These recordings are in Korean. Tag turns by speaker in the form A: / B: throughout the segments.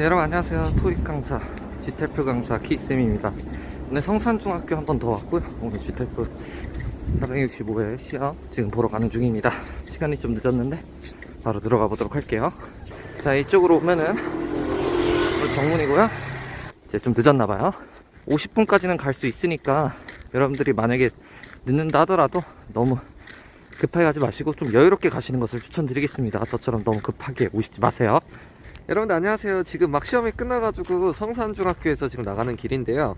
A: 네, 여러분 안녕하세요. 토익 강사, G텔프 강사 키쌤입니다. 오늘 성산중학교 한 번 더 왔고요. 오늘 G텔프 465회 시험 지금 보러 가는 중입니다. 시간이 좀 늦었는데 바로 들어가 보도록 할게요. 자, 이쪽으로 오면은 정문이고요. 이제 좀 늦었나봐요. 50분까지는 갈 수 있으니까 여러분들이 만약에 늦는다 하더라도 너무 급하게 가지 마시고 좀 여유롭게 가시는 것을 추천드리겠습니다. 저처럼 너무 급하게 오시지 마세요. 여러분들 안녕하세요. 지금 막 시험이 끝나가지고 성산중학교에서 지금 나가는 길인데요.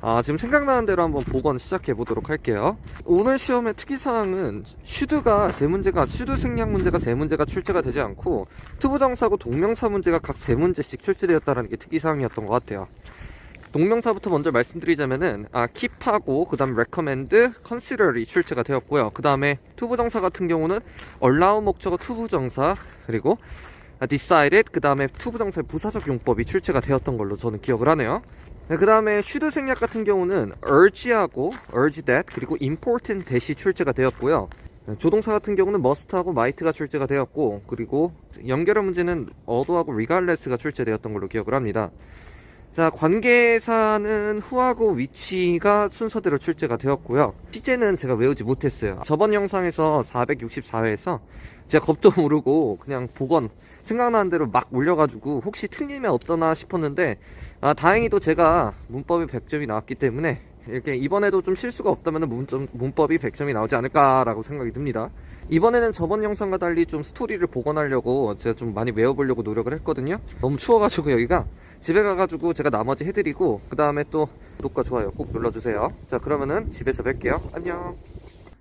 A: 아, 지금 생각나는 대로 한번 복원 시작해 보도록 할게요. 오늘 시험의 특이사항은 슈드가 세 문제가, 슈드 생략 문제가 세 문제가 출제가 되지 않고 투부정사고 동명사 문제가 각 세 문제씩 출제되었다는 게 특이사항이었던 것 같아요. 동명사부터 먼저 말씀드리자면은 아 keep하고 그다음 recommend, consider이 출제가 되었고요. 그다음에 투부정사 같은 경우는 allow 목적어 투부정사 그리고 아, decided 그 다음에 투부정사의 부사적 용법이 출제가 되었던 걸로 저는 기억을 하네요. 네, 그 다음에 should 생략 같은 경우는 urge하고 urge that 그리고 important that이 출제가 되었고요. 네, 조동사 같은 경우는 must하고 might가 출제가 되었고 그리고 연결어 문제는 order하고 regardless가 출제되었던 걸로 기억을 합니다. 자, 관계사는 후하고 위치가 순서대로 출제가 되었고요. 시제는 제가 외우지 못했어요. 저번 영상에서 464회에서 제가 겁도 모르고 그냥 복원 생각나는 대로 막 올려가지고 혹시 틀리면 어떠나 싶었는데 아, 다행히도 제가 문법이 100점이 나왔기 때문에 이렇게 이번에도 좀 실수가 없다면 문점, 문법이 100점이 나오지 않을까라고 생각이 듭니다. 이번에는 저번 영상과 달리 좀 스토리를 복원하려고 제가 좀 많이 외워보려고 노력을 했거든요. 너무 추워가지고 여기가 집에 가가지고 제가 나머지 해드리고 그 다음에 또 구독과 좋아요 꼭 눌러주세요. 자 그러면은 집에서 뵐게요. 안녕.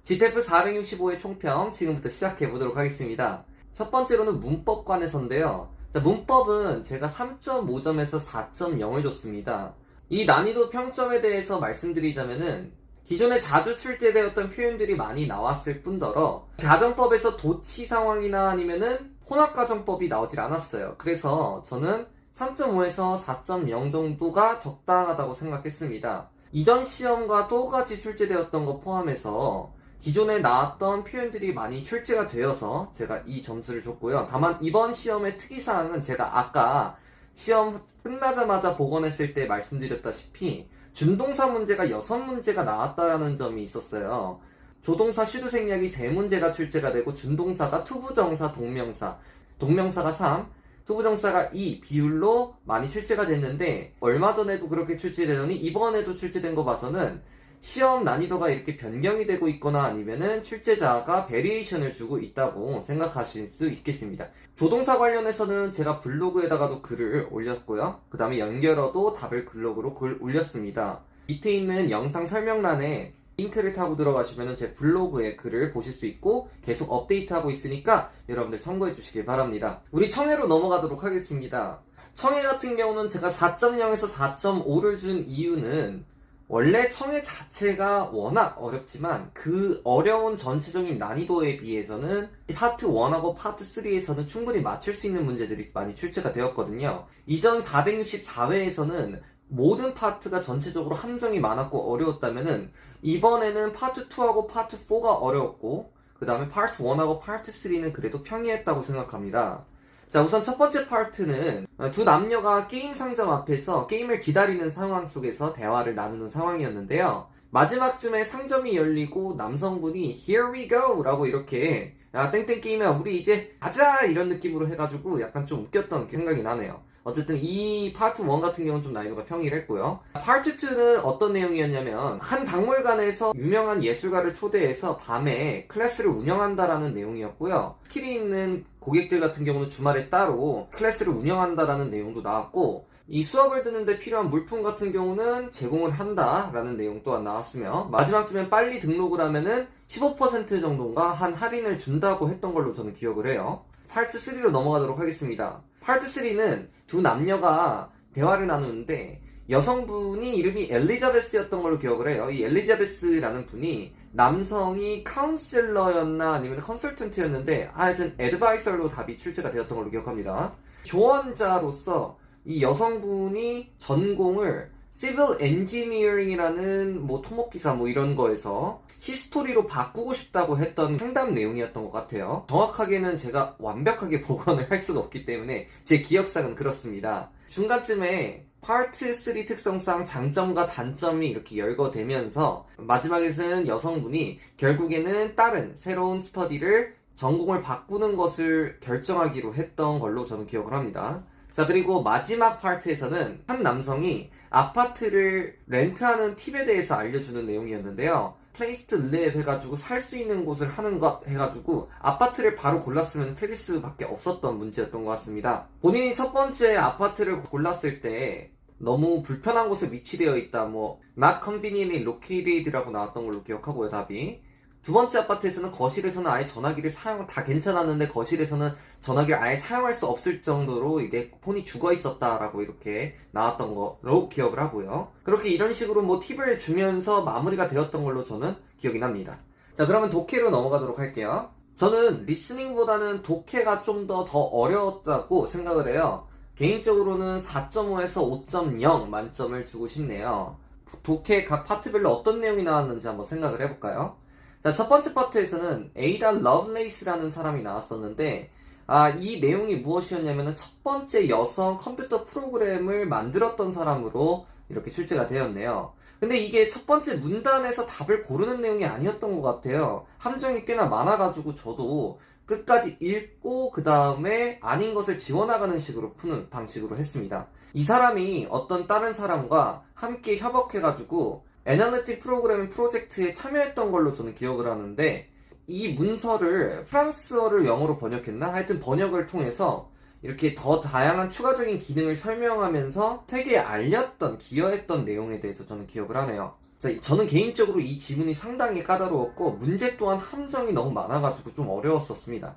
A: GTF 465의 총평 지금부터 시작해 보도록 하겠습니다. 첫 번째로는 문법관에서인데요. 자, 문법은 제가 3.5점에서 4.0을 줬습니다. 이 난이도 평점에 대해서 말씀드리자면은 기존에 자주 출제되었던 표현들이 많이 나왔을 뿐더러 가정법에서 도치 상황이나 아니면은 혼합 가정법이 나오질 않았어요. 그래서 저는 3.5에서 4.0 정도가 적당하다고 생각했습니다. 이전 시험과 똑같이 출제되었던 것 포함해서 기존에 나왔던 표현들이 많이 출제가 되어서 제가 이 점수를 줬고요. 다만 이번 시험의 특이사항은 제가 아까 시험 끝나자마자 복원했을 때 말씀드렸다시피 준동사 문제가 6문제가 나왔다라는 점이 있었어요. 조동사 슈드 생략이 3문제가 출제가 되고 준동사가 투부정사 동명사 동명사가 3 투부정사가 2 비율로 많이 출제가 됐는데 얼마 전에도 그렇게 출제되더니 이번에도 출제된 거 봐서는 시험 난이도가 이렇게 변경이 되고 있거나 아니면은 출제자가 베리에이션을 주고 있다고 생각하실 수 있겠습니다. 조동사 관련해서는 제가 블로그에다가도 글을 올렸고요. 그 다음에 연결어도 답을 블로그로 글 올렸습니다. 밑에 있는 영상 설명란에 링크를 타고 들어가시면 제 블로그에 글을 보실 수 있고 계속 업데이트하고 있으니까 여러분들 참고해 주시길 바랍니다. 우리 청해로 넘어가도록 하겠습니다. 청해 같은 경우는 제가 4.0에서 4.5를 준 이유는 원래 청해 자체가 워낙 어렵지만 그 어려운 전체적인 난이도에 비해서는 파트 1하고 파트 3에서는 충분히 맞출 수 있는 문제들이 많이 출제가 되었거든요. 이전 464회에서는 모든 파트가 전체적으로 함정이 많았고 어려웠다면은 이번에는 파트 2하고 파트 4가 어려웠고 그 다음에 파트 1하고 파트 3는 그래도 평이했다고 생각합니다. 자, 우선 첫 번째 파트는 두 남녀가 게임 상점 앞에서 게임을 기다리는 상황 속에서 대화를 나누는 상황이었는데요. 마지막쯤에 상점이 열리고 남성분이 Here we go! 라고 이렇게 야, 땡땡 게임이야, 우리 이제 가자! 이런 느낌으로 해가지고 약간 좀 웃겼던 생각이 나네요. 어쨌든 이 파트 1 같은 경우는 좀 난이도가 평일했고요. 파트 2는 어떤 내용이었냐면 한 박물관에서 유명한 예술가를 초대해서 밤에 클래스를 운영한다라는 내용이었고요. 스킬이 있는 고객들 같은 경우는 주말에 따로 클래스를 운영한다라는 내용도 나왔고 이 수업을 듣는데 필요한 물품 같은 경우는 제공을 한다라는 내용 또한 나왔으며 마지막쯤엔 빨리 등록을 하면은 15% 정도인가 한 할인을 준다고 했던 걸로 저는 기억을 해요. 파트 3로 넘어가도록 하겠습니다. 파트 3는 두 남녀가 대화를 나누는데 여성분이 이름이 엘리자베스였던 걸로 기억을 해요. 이 엘리자베스라는 분이 남성이 카운셀러였나 아니면 컨설턴트였는데 하여튼 에드바이서로 답이 출제가 되었던 걸로 기억합니다. 조언자로서 이 여성분이 전공을 시빌 엔지니어링이라는 뭐 토목기사 뭐 이런 거에서 히스토리로 바꾸고 싶다고 했던 상담 내용이었던 것 같아요. 정확하게는 제가 완벽하게 복원을 할 수가 없기 때문에 제 기억상은 그렇습니다. 중간쯤에 파트 3 특성상 장점과 단점이 이렇게 열거되면서 마지막에는 여성분이 결국에는 다른 새로운 스터디를 전공을 바꾸는 것을 결정하기로 했던 걸로 저는 기억을 합니다. 자, 그리고 마지막 파트에서는 한 남성이 아파트를 렌트하는 팁에 대해서 알려주는 내용이었는데요. 플레이스트 랩 해가지고 살 수 있는 곳을 하는 것 해가지고 아파트를 바로 골랐으면 틀릴 수밖에 없었던 문제였던 것 같습니다. 본인이 첫 번째 아파트를 골랐을 때 너무 불편한 곳에 위치되어 있다, 뭐 not conveniently located라고 나왔던 걸로 기억하고요, 답이. 두 번째 아파트에서는 거실에서는 아예 전화기를 사용 다 괜찮았는데 거실에서는 전화기를 아예 사용할 수 없을 정도로 이게 폰이 죽어 있었다라고 이렇게 나왔던 거로 기억을 하고요. 그렇게 이런 식으로 뭐 팁을 주면서 마무리가 되었던 걸로 저는 기억이 납니다. 자, 그러면 독해로 넘어가도록 할게요. 저는 리스닝보다는 독해가 좀 더더 어려웠다고 생각을 해요. 개인적으로는 4.5에서 5.0 만점을 주고 싶네요. 독해 각 파트별로 어떤 내용이 나왔는지 한번 생각을 해볼까요? 자, 첫 번째 파트에서는 에이다 러블레이스라는 사람이 나왔었는데, 아, 이 내용이 무엇이었냐면은 첫 번째 여성 컴퓨터 프로그램을 만들었던 사람으로 이렇게 출제가 되었네요. 근데 이게 첫 번째 문단에서 답을 고르는 내용이 아니었던 것 같아요. 함정이 꽤나 많아가지고 저도 끝까지 읽고 그 다음에 아닌 것을 지워나가는 식으로 푸는 방식으로 했습니다. 이 사람이 어떤 다른 사람과 함께 협업해가지고 애널리틱 프로그래밍 프로젝트에 참여했던 걸로 저는 기억을 하는데 이 문서를 프랑스어를 영어로 번역했나? 하여튼 번역을 통해서 이렇게 더 다양한 추가적인 기능을 설명하면서 세계에 알렸던, 기여했던 내용에 대해서 저는 기억을 하네요. 자, 저는 개인적으로 이 지문이 상당히 까다로웠고 문제 또한 함정이 너무 많아가지고 좀 어려웠었습니다.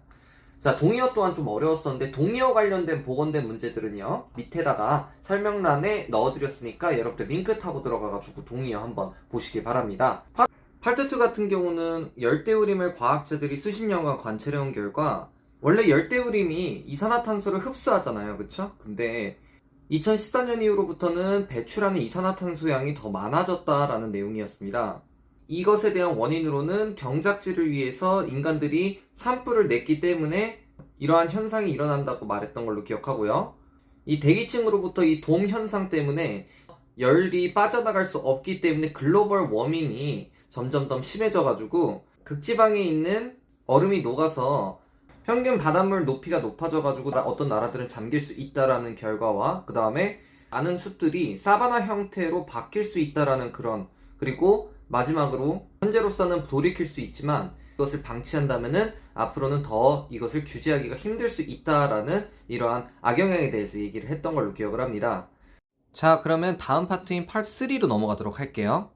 A: 자, 동의어 또한 좀 어려웠었는데 동의어 관련된 복원된 문제들은요 밑에다가 설명란에 넣어드렸으니까 여러분들 링크 타고 들어가가지고 동의어 한번 보시기 바랍니다. 파, 파트 2 같은 경우는 열대우림을 과학자들이 수십 년간 관찰해온 결과 원래 열대우림이 이산화탄소를 흡수하잖아요, 그쵸? 근데 2014년 이후로부터는 배출하는 이산화탄소 양이 더 많아졌다라는 내용이었습니다. 이것에 대한 원인으로는 경작지를 위해서 인간들이 산불을 냈기 때문에 이러한 현상이 일어난다고 말했던 걸로 기억하고요. 이 대기층으로부터 이 돔 현상 때문에 열이 빠져나갈 수 없기 때문에 글로벌 워밍이 점점 더 심해져가지고 극지방에 있는 얼음이 녹아서 평균 바닷물 높이가 높아져가지고 어떤 나라들은 잠길 수 있다라는 결과와 그 다음에 많은 숲들이 사바나 형태로 바뀔 수 있다라는 그런 그리고 마지막으로 현재로서는 돌이킬 수 있지만 이것을 방치한다면은 앞으로는 더 이것을 규제하기가 힘들 수 있다라는 이러한 악영향에 대해서 얘기를 했던 걸로 기억을 합니다. 자, 그러면 다음 파트인 파트 3로 넘어가도록 할게요.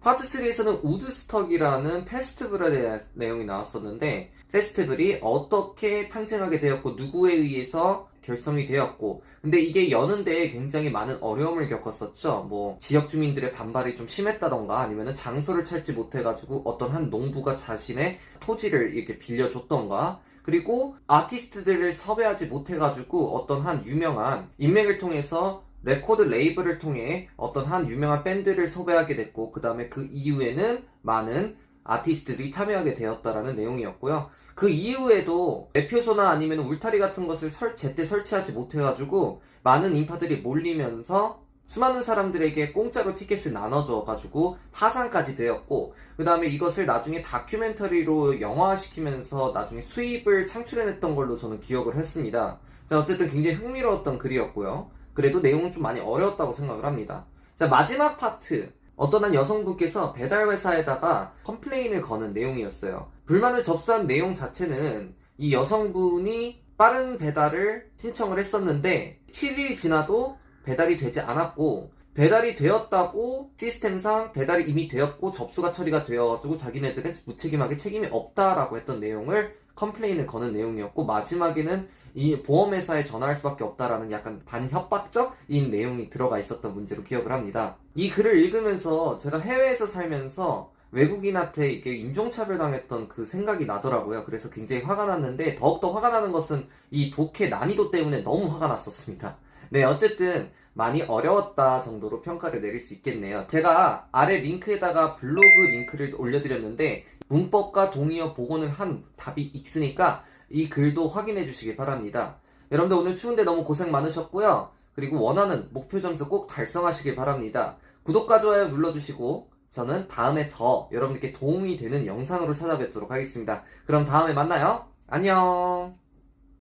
A: 파트 3에서는 우드스턱이라는 페스티벌에 대한 내용이 나왔었는데 페스티벌이 어떻게 탄생하게 되었고 누구에 의해서 결성이 되었고 근데 이게 여는데 굉장히 많은 어려움을 겪었었죠 뭐 지역 주민들의 반발이 좀 심했다던가 아니면은 장소를 찾지 못해가지고 어떤 한 농부가 자신의 토지를 이렇게 빌려줬던가 그리고 아티스트들을 섭외하지 못해가지고 어떤 한 유명한 인맥을 통해서 레코드 레이블을 통해 어떤 한 유명한 밴드를 섭외하게 됐고 그 다음에 그 이후에는 많은 아티스트들이 참여하게 되었다라는 내용이었고요. 그 이후에도 매표소나 아니면 울타리 같은 것을 설, 제때 설치하지 못해가지고 많은 인파들이 몰리면서 수많은 사람들에게 공짜로 티켓을 나눠줘가지고 파산까지 되었고 그 다음에 이것을 나중에 다큐멘터리로 영화화시키면서 나중에 수입을 창출해냈던 걸로 저는 기억을 했습니다. 자, 어쨌든 굉장히 흥미로웠던 글이었고요. 그래도 내용은 좀 많이 어려웠다고 생각을 합니다. 자, 마지막 파트. 어떤 한 여성분께서 배달 회사에다가 컴플레인을 거는 내용이었어요. 불만을 접수한 내용 자체는 이 여성분이 빠른 배달을 신청을 했었는데 7일이 지나도 배달이 되지 않았고 배달이 되었다고 시스템상 배달이 이미 되었고 접수가 처리가 되어가지고 자기네들은 무책임하게 책임이 없다라고 했던 내용을 컴플레인을 거는 내용이었고 마지막에는 이 보험회사에 전화할 수밖에 없다라는 약간 반협박적인 내용이 들어가 있었던 문제로 기억을 합니다. 이 글을 읽으면서 제가 해외에서 살면서 외국인한테 이게 인종차별 당했던 그 생각이 나더라고요. 그래서 굉장히 화가 났는데 더욱더 화가 나는 것은 이 독해 난이도 때문에 너무 화가 났었습니다. 네, 어쨌든 많이 어려웠다 정도로 평가를 내릴 수 있겠네요. 제가 아래 링크에다가 블로그 링크를 올려드렸는데 문법과 동의어 복원을 한 답이 있으니까 이 글도 확인해 주시기 바랍니다. 여러분들 오늘 추운데 너무 고생 많으셨고요. 그리고 원하는 목표 점수 꼭 달성하시길 바랍니다. 구독과 좋아요 눌러주시고 저는 다음에 더 여러분들께 도움이 되는 영상으로 찾아뵙도록 하겠습니다. 그럼 다음에 만나요. 안녕.